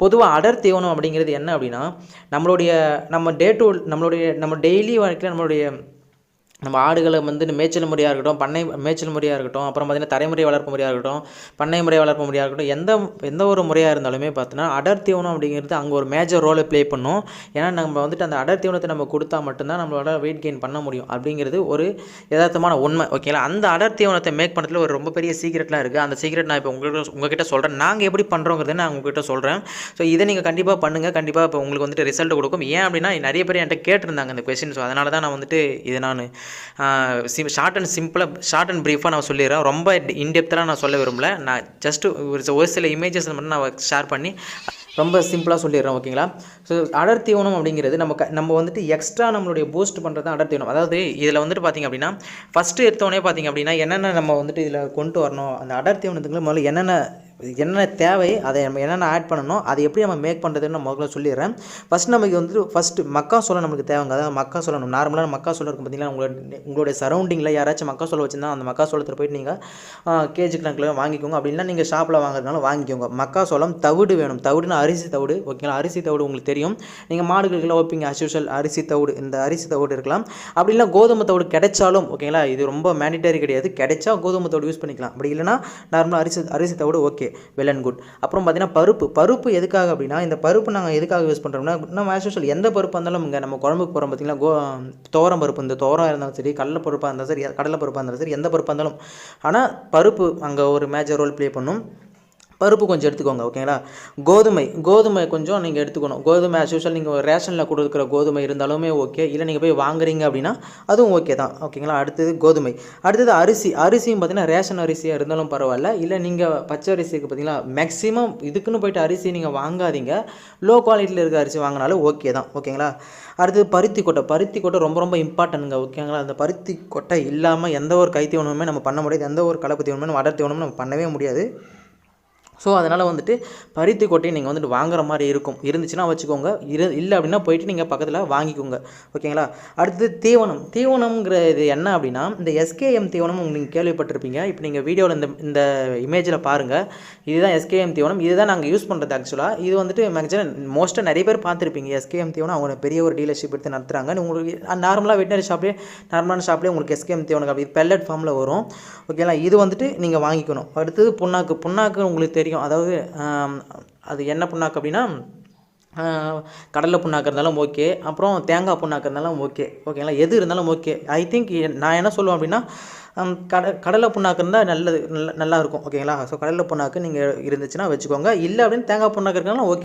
பொதுவாக அடர் தீவனம் அப்படிங்கிறது என்ன அப்படின்னா நம்மளுடைய நம்ம டே டு நம்மளுடைய நம்ம டெய்லி வாழ்க்கையில் நம்மளுடைய நம்ம ஆடுகளை வந்து மேய்ச்சல் முறையாக இருக்கட்டும் பண்ணை மேய்ச்சல் முறையாக இருக்கட்டும் அப்புறம் பார்த்திங்கன்னா தலைமுறை வளர்ப்பு முறையாக இருக்கட்டும் பண்ணை முறை வளர்ப்பு முறையாக இருக்கட்டும் எந்த எந்த ஒரு முறையாக இருந்தாலுமே பார்த்தோன்னா அடர் தீவனம் அப்படிங்கிறது அங்கே ஒரு மேஜர் ரோலை ப்ளே பண்ணும். ஏன்னா நம்ம வந்துட்டு அந்த அடர் தீவனத்தை நம்ம கொடுத்தா மட்டும்தான் நம்மளோட வெயிட் கெயின் பண்ண முடியும் அப்படிங்கிறது ஒரு யதார்த்தமான உண்மை. ஓகேங்களா அந்த அடர் தீவனத்தை மேக் பண்ணுறதுல ஒரு ரொம்ப பெரிய சீக்ரெட்லாம் இருக்குது அந்த சீக்ரெட் நான் இப்போ உங்களுக்கு உங்ககிட்ட சொல்கிறேன் நாங்கள் எப்படி பண்ணுறோங்கிறத நான் உங்ககிட்ட சொல்கிறேன் ஸோ இதை நீங்கள் கண்டிப்பாக பண்ணுங்கள் கண்டிப்பாக இப்போ உங்களுக்கு வந்துட்டு ரிசல்ட் கொடுக்கும். ஏன் அப்படின்னா நிறைய பேர் என்கிட்ட கேட்டிருந்தாங்க இந்த கொஸ்டின் ஸோ அதனால தான் நான் வந்துட்டு இதை நான் சிம் ஷார்ட் அண்ட் சிம்பிளாக ஷார்ட் அண்ட் ப்ரீஃபாக நான் சொல்லிடுறேன். ரொம்ப இன்டெப்த்தெலாம் நான் சொல்ல விரும்பல. நான் ஜஸ்ட்டு ஒரு ஒரு சில இமேஜஸ் மட்டும் நான் ஷேர் பண்ணி ரொம்ப சிம்பிளாக சொல்லிடுறேன் ஓகேங்களா ஸோ அடர் தீவனம் அப்படிங்கிறது நம்ம க நம்ம வந்துட்டு எக்ஸ்ட்ரா நம்மளுடைய பூஸ்ட் பண்ணுறது தான் அடர் தீவனம் அதாவது இதில் வந்துட்டு பார்த்திங்க அப்படின்னா ஃபஸ்ட்டு எடுத்தோடனே பார்த்திங்க அப்படின்னா என்னென்ன நம்ம வந்துட்டு இதில் கொண்டு வரணும் அந்த அடர் தீவனத்துக்குள்ள முதல்ல என்னென்ன என்னென்ன தேவை அதை நம்ம என்னென்ன ஆட் பண்ணணும் அதை எப்படி நம்ம மேக் பண்ணுறதுன்னு நான் முதல்ல சொல்லிடுறேன். ஃபஸ்ட் நமக்கு வந்துட்டு ஃபஸ்ட்டு மக்கா சோளம் நமக்கு தேவைங்க அதாவது மக்கா சோளம் நார்மலாக மக்கா சோளம் இருக்கும் பார்த்தீங்கன்னா உங்களோட உங்களுடைய சரௌண்டிங்கில் யாராச்சும் மக்கா சோளம் வச்சுருந்தா அந்த மக்கா சோளத்தில் போயிட்டு நீங்கள் கேஜி கணக்கில் வாங்கிக்கோங்க. அப்படின்னா நீங்கள் ஷாப்பில் வாங்குறதுனால வாங்கிக்கோங்க. மக்கா சோளம் தவிடு வேணும். தவிடுனா அரிசி தவிடு ஓகேங்களா? அரிசி தவிடு உங்களுக்கு தெரியும். நீங்கள் மாடுகளுக்கெல்லாம் வைப்பீங்க அஸ்யூஷல் அரிசி தவிடு இந்த அரிசி தவிடு இருக்கலாம். அப்படி இல்லை கோதுமை தவிடு கிடைச்சாலும் ஓகேங்களா? இது ரொம்ப மேண்டிட்டரி கிடையாது. கிடைச்சா கோதுமை தவிடு யூஸ் பண்ணிக்கலாம். அப்படி இல்லைனா நார்மலாக அரிசி அரிசி தவிடு ஓகே வெல் அண்ட் குட் அப்புறம் பார்த்தீங்கன்னா பருப்பு. பருப்பு எதுக்காக அப்படின்னா இந்த பருப்பு நாங்கள் எதுக்காக யூஸ் பண்ணுறோம்னா நம்ம ஆஸ் எந்த பருப்பு இருந்தாலும் இங்கே நம்ம குழம்புக்கு போகிறோம் பார்த்தீங்கன்னா கோ தோரம் பருப்பு இந்த தோரம் இருந்தாலும் சரி கடலை பருப்பாக இருந்தாலும் சரி கடலை பருப்பாக இருந்தாலும் சரி எந்த பருப்பாக இருந்தாலும். ஆனால் பருப்பு அங்கே ஒரு மேஜர் ரோல் ப்ளே பண்ணும். பருப்பு கொஞ்சம் எடுத்துக்கோங்க ஓகேங்களா? கோதுமை கோதுமை கொஞ்சம் நீங்கள் எடுத்துக்கணும். கோதுமை ஆஸ் யூஷுவல் நீங்கள் ரேஷனில் கொடுக்குற கோதுமை இருந்தாலுமே ஓகே இல்லை நீங்கள் போய் வாங்குறீங்க அப்படின்னா அதுவும் ஓகே தான் ஓகேங்களா? அடுத்தது கோதுமை. அடுத்தது அரிசி. அரிசியும் பார்த்தீங்கன்னா ரேஷன் அரிசியாக இருந்தாலும் பரவாயில்ல. இல்லை நீங்கள் பச்சை அரிசிக்கு பார்த்தீங்களா மேக்ஸிமம் இதுக்குன்னு போயிட்டு அரிசி நீங்கள் வாங்காதீங்க. லோ குவாலிட்டியில் இருக்க அரிசி வாங்கினாலும் ஓகே தான் ஓகேங்களா? அடுத்தது பருத்தி கொட்டை. பருத்தி கொட்டை ரொம்ப ரொம்ப இம்பார்ட்டனுங்க ஓகேங்களா? அந்த பருத்தி கொட்டை இல்லாமல் எந்த ஒரு கைத்தீவனமுமே நம்ம பண்ண முடியாது. எந்த ஒரு கலப்பு தீவனமே நம்ம அடர் தீவனமும் நம்ம பண்ணவே முடியாது. ஸோ அதனால் வந்துட்டு பருத்தி கொட்டையை நீங்கள் வந்துட்டு வாங்குற மாதிரி இருக்கும். இருந்துச்சுன்னா வச்சுக்கோங்க. இரு இல்லை அப்படின்னா போயிட்டு நீங்கள் பக்கத்தில் வாங்கிக்கோங்க. ஓகேங்களா? அடுத்தது தீவனம். தீவனம்ங்கிற இது என்ன அப்படின்னா இந்த எஸ்கேஎம் தீவனம் நீங்கள் கேள்விப்பட்டிருப்பீங்க. இப்போ நீங்கள் வீடியோவில் இந்த இந்த இமேஜில் பாருங்கள் இதுதான் எஸ்கேஎம் தீவனம். இதுதான் நாங்கள் யூஸ் பண்ணுறது ஆக்சுவலாக இது வந்துட்டு மேக்ஸிமம் மோஸ்ட்டாக நிறைய பேர் பார்த்துருப்பீங்க. எஸ்கேஎம் தீவனம் அவங்க பெரிய ஒரு டீலர்ஷிப் எடுத்து நடத்துகிறாங்க உங்களுக்கு நார்மலாக வெட்டினரி ஷாப்லேயே நார்மலான ஷாப்லேயே உங்களுக்கு எஸ்கேஎம் தீவனம் அப்படி பெல்லட் ஃபார்மில் வரும். ஓகேங்களா? இது வந்துட்டு நீங்கள் வாங்கிக்கணும். அடுத்தது புண்ணாக்கு. புண்ணாக்கு உங்களுக்கு தெரியும். அதாவது அது என்ன புண்ணாக்கு அப்படின்னா கடலை புண்ணாக்கு இருந்தாலும் ஓகே. அப்புறம் தேங்காய் புண்ணாக்கு இருந்தாலும் ஓகே. ஓகேங்களா? எது இருந்தாலும் ஓகே. ஐ திங்க் நான் என்ன சொல்லுவேன் அப்படின்னா கட கடலை புண்ணாக்கு இருந்தால் நல்லது நல்ல நல்லா இருக்கும். ஓகேங்களா? ஸோ கடலை புண்ணாக்கு நீங்கள் இருந்துச்சுன்னா வச்சுக்கோங்க. இல்லை அப்படின்னு தேங்காய் புண்ணாக்கு இருக்கனாலும் ஓகே.